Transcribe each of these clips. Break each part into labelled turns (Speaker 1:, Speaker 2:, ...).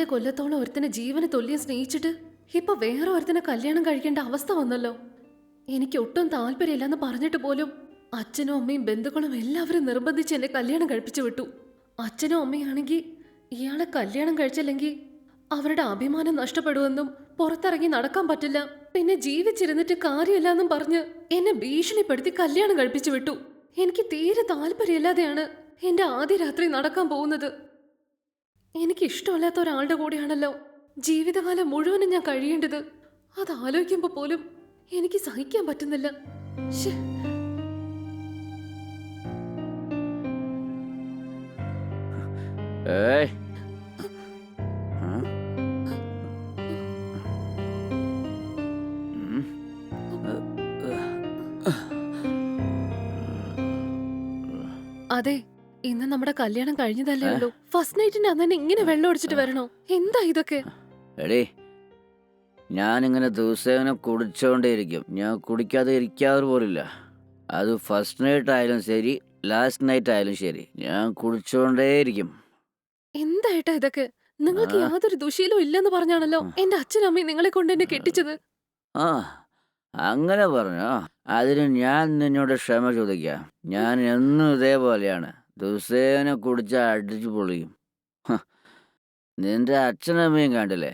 Speaker 1: പതിനാല് കൊല്ലത്തോളം ഒരുത്തിനെ ജീവന് തുല്യം സ്നേഹിച്ചിട്ട് ഇപ്പൊ വേറെ ഒരുത്തിനെ കല്യാണം കഴിക്കേണ്ട അവസ്ഥ വന്നല്ലോ. എനിക്ക് ഒട്ടും താല്പര്യമില്ലെന്ന് പറഞ്ഞിട്ട് പോലും അച്ഛനും അമ്മയും ബന്ധുക്കളും എല്ലാവരും നിർബന്ധിച്ച് എന്നെ കല്യാണം കഴിപ്പിച്ചു വിട്ടു. അച്ഛനും അമ്മയാണെങ്കിൽ ഇയാളെ കല്യാണം കഴിച്ചില്ലെങ്കിൽ അവരുടെ അഭിമാനം നഷ്ടപ്പെടുമെന്നും പുറത്തിറങ്ങി നടക്കാൻ പറ്റില്ല. പിന്നെ ജീവിച്ചിരുന്നിട്ട് കാര്യമില്ലെന്നും പറഞ്ഞ് എന്നെ ഭീഷണിപ്പെടുത്തി കല്യാണം കഴിപ്പിച്ചു വിട്ടു. എനിക്ക് തീരെ താല്പര്യമില്ലാതെയാണ് എന്റെ ആദ്യ രാത്രി നടക്കാൻ പോകുന്നത്. എനിക്ക് ഇഷ്ടമല്ലാത്ത ഒരാളുടെ കൂടെയാണല്ലോ ജീവിതകാലം മുഴുവനും ഞാൻ കഴിയേണ്ടത് അത് ആലോചിക്കുമ്പോൾ പോലും എനിക്ക് സഹിക്കാൻ പറ്റുന്നില്ല.
Speaker 2: ഏയ്?
Speaker 1: അതെ ഇന്ന് നമ്മുടെ കല്യാണം കഴിഞ്ഞതല്ലേ ഉള്ളൂ. ഫസ്റ്റ് നൈറ്റിന്റെ അന്നെ ഇങ്ങനെ വെള്ളം ഒടിച്ചിട്ട് വരണോ? എന്താ ഇതൊക്കെ?
Speaker 2: ഞാൻ ഇങ്ങനെ ദിവസേന കുടിച്ചോണ്ടേയിരിക്കും. ഞാൻ കുടിക്കാതെ ഇരിക്കാറ് പോലില്ല. അത് ഫസ്റ്റ് നൈറ്റ് ആയാലും ശരി ലാസ്റ്റ് നൈറ്റ് ആയാലും ശരി. ഞാൻ കുടിച്ചോണ്ടേയിരിക്കും.
Speaker 1: എന്തായിട്ടാ ഇതൊക്കെ? നിങ്ങൾക്ക് യാതൊരു ദുശീലവും ഇല്ലെന്ന് പറഞ്ഞാണല്ലോ എന്റെ അച്ഛനും അമ്മയും നിങ്ങളെ കൊണ്ട് എന്നെ കെട്ടിച്ചത്?
Speaker 2: ആ അങ്ങനെ പറഞ്ഞോ. അതിന് ഞാൻ നിന്നോട് ക്ഷമ ചോദിക്കാം. ഞാൻ എന്നും ഇതേപോലെയാണ്. ദിവസേന കുടിച്ച അടിച്ചു പൊളിയും. നിന്റെ അച്ഛനമ്മയും കണ്ടില്ലേ?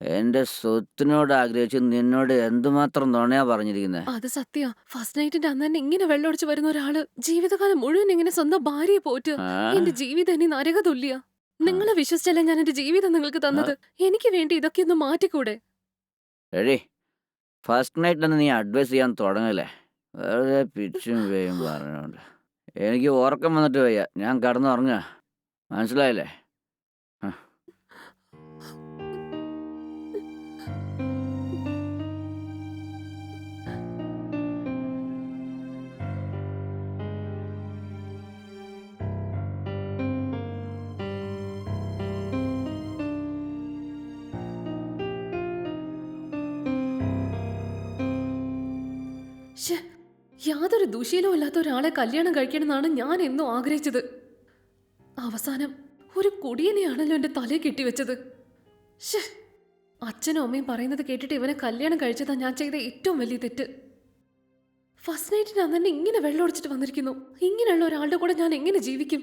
Speaker 2: എന്റെ സ്വത്തിനോട് ആഗ്രഹിച്ച് നിന്നോട് എന്തുമാത്രം നുണയാ പറഞ്ഞിരിക്കുന്നത്
Speaker 1: അത് സത്യ. ഫസ്റ്റ് നൈറ്റിന്റെ അന്ന് തന്നെ ഇങ്ങനെ വെള്ളം ഒടിച്ച് വരുന്ന ഒരാൾ ജീവിതകാലം മുഴുവൻ ഇങ്ങനെ സ്വന്തം ഭാര്യയെ പോറ്റ്. എന്റെ ജീവിതം ഇനി നരക തുല്യ നിങ്ങളെ വിശ്വസിച്ചല്ല ഞാൻ എന്റെ ജീവിതം നിങ്ങൾക്ക് തന്നത്? എനിക്ക് വേണ്ടി ഇതൊക്കെ ഒന്ന് മാറ്റിക്കൂടെ?
Speaker 2: എഴി ഫസ്റ്റ് നൈറ്റ് നീ അഡ്വൈസ് ചെയ്യാൻ തുടങ്ങല്ലേ? വേറെ പിച്ചും വേയും പറഞ്ഞോണ്ട്. എനിക്ക് ഉറക്കം വന്നിട്ട് വയ്യ. ഞാൻ കടന്നുറങ്ങുക. മനസ്സിലായില്ലേ?
Speaker 1: ശ്ശേ, യാതൊരു ദുശീലവും ഇല്ലാത്ത ഒരാളെ കല്യാണം കഴിക്കണമെന്നാണ് ഞാൻ എന്നും ആഗ്രഹിച്ചത്. അവസാനം ഒരു കുടിയനെയാണല്ലോ എന്റെ തലയിൽ കെട്ടിവെച്ചത്. ശ്ശേ, അച്ഛനും അമ്മയും പറയുന്നത് കേട്ടിട്ട് ഇവനെ കല്യാണം കഴിച്ചതാ ഞാൻ ചെയ്ത ഏറ്റവും വലിയ തെറ്റ്. ഫസ്റ്റ് നൈറ്റിന് അന്ന് തന്നെ ഇങ്ങനെ വെള്ളമൊടിച്ചിട്ട് വന്നിരിക്കുന്നു. ഇങ്ങനെയുള്ള ഒരാളുടെ കൂടെ ഞാൻ എങ്ങനെ ജീവിക്കും?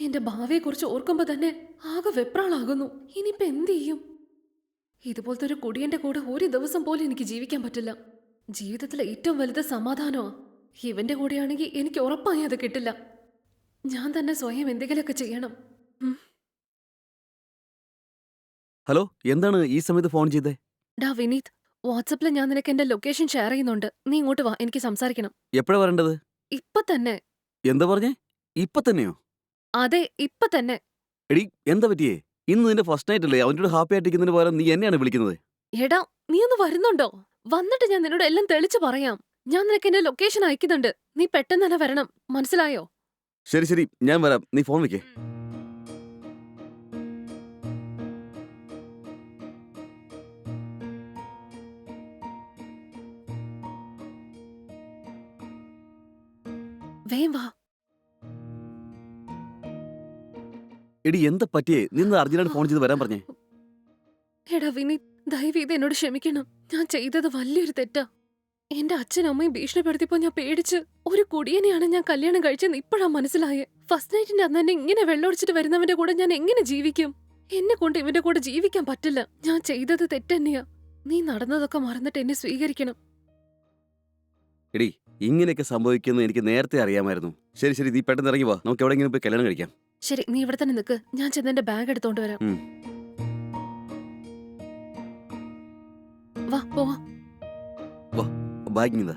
Speaker 1: എന്റെ ഭാവിയെക്കുറിച്ച് ഓർക്കുമ്പോൾ തന്നെ ആകെ വെപ്രാളാകുന്നു. ഇനിയിപ്പോൾ എന്ത് ചെയ്യും? ഇതുപോലത്തെ ഒരു കുടിയന്റെ കൂടെ ഒരു ദിവസം പോലും എനിക്ക് ജീവിക്കാൻ പറ്റില്ല. ജീവിതത്തിലെ ഏറ്റവും വലുത് സമാധാനമാ. ഇവന്റെ കൂടെയാണെങ്കിൽ എനിക്ക് ഉറപ്പായി അത് കിട്ടില്ല. ഞാൻ തന്നെ സ്വയം എന്തെങ്കിലുമൊക്കെ ചെയ്യണം.
Speaker 3: ഹലോ എന്താണ് ഈ സമയത്ത് ഫോൺ ചെയ്തേ?
Speaker 1: ഡാ വിനീത് വാട്സപ്പിൽ ഞാൻ നിനക്ക് എന്റെ ലൊക്കേഷൻ ഷെയർ ചെയ്യുന്നുണ്ട്. നീ ഇങ്ങോട്ട് വാ എനിക്ക് സംസാരിക്കണം.
Speaker 3: എപ്പോഴാ വരേണ്ടത്?
Speaker 1: ഇപ്പൊ തന്നെ.
Speaker 3: എന്താ പറഞ്ഞേ? ഇപ്പൊ തന്നെയോ?
Speaker 1: അതെ ഇപ്പൊ തന്നെ.
Speaker 3: എടി എന്താ പറ്റിയേ? ഇന്ന് നിന്റെ ഫസ്റ്റ് നൈറ്റ് അല്ലേ? അവനോട് ഹാപ്പി ആയിട്ടിരിക്കുന്നതിന് പകരം നീ എന്നെയാണ് വിളിക്കുന്നത്.
Speaker 1: എടാ നീ ഒന്ന് വരുന്നുണ്ടോ? വന്നിട്ട് ഞാൻ നിന്നോട് എല്ലാം തെളിച്ചു പറയാം. ഞാൻ നിനക്ക് എന്റെ ലൊക്കേഷൻ അയക്കുന്നുണ്ട്. നീ പെട്ടെന്ന് തന്നെ വരണം. മനസ്സിലായോ?
Speaker 3: ശരി ശരി. ഞാൻ വരാം. നീ ഫോൺ വെക്കേ
Speaker 1: വേം വാ.
Speaker 3: എടി എന്താ പറ്റിയേ? നിന്ന് അർജുനായിട്ട് ഫോൺ ചെയ്ത് വരാൻ പറഞ്ഞേ.
Speaker 1: എടാ വിനീത് ദയവ് ഇത് എന്നോട് ക്ഷമിക്കണം. ഞാൻ ചെയ്തത് വലിയൊരു തെറ്റാ. എന്റെ അച്ഛനും അമ്മയും ഭീഷണിപ്പെടുത്തിയപ്പോ ഞാൻ പേടിച്ച് ഒരു കുടിയനെയാണ് ഞാൻ കല്യാണം കഴിച്ചെന്ന് ഇപ്പോഴാ മനസ്സിലായേ. ഫസ്റ്റ് നൈറ്റിന്റെ അന്ന് തന്നെ ഇങ്ങനെ വെള്ളമൊടിച്ചിട്ട് വരുന്നവന്റെ കൂടെ ഞാൻ എങ്ങനെ ജീവിക്കും? എന്നെ കൊണ്ട് ഇവന്റെ കൂടെ ജീവിക്കാൻ പറ്റില്ല. ഞാൻ ചെയ്തത് തെറ്റന്നെയാ. നീ നടന്നതൊക്കെ മറന്നിട്ട് എന്നെ സ്വീകരിക്കണം.
Speaker 3: എടി ഇങ്ങനെയൊക്കെ സംഭവിക്കുമെന്ന് എനിക്ക് നേരത്തെ അറിയാമായിരുന്നു. ശരി ശരി നീ പെട്ടെന്ന് ഇറങ്ങി വാ. നമുക്ക് എവിടെയെങ്കിലും പോയി കല്യാണം കഴിക്കാം.
Speaker 1: ശരി നീ ഇവിടെ തന്നെ നിൽക്ക് ഞാൻ ചെന്ന് എന്റെ ബാഗ് എടുത്തോണ്ട് വരാം.
Speaker 3: ഉം.
Speaker 1: വാ പോവാ.
Speaker 3: ബാഗ് ഇതാ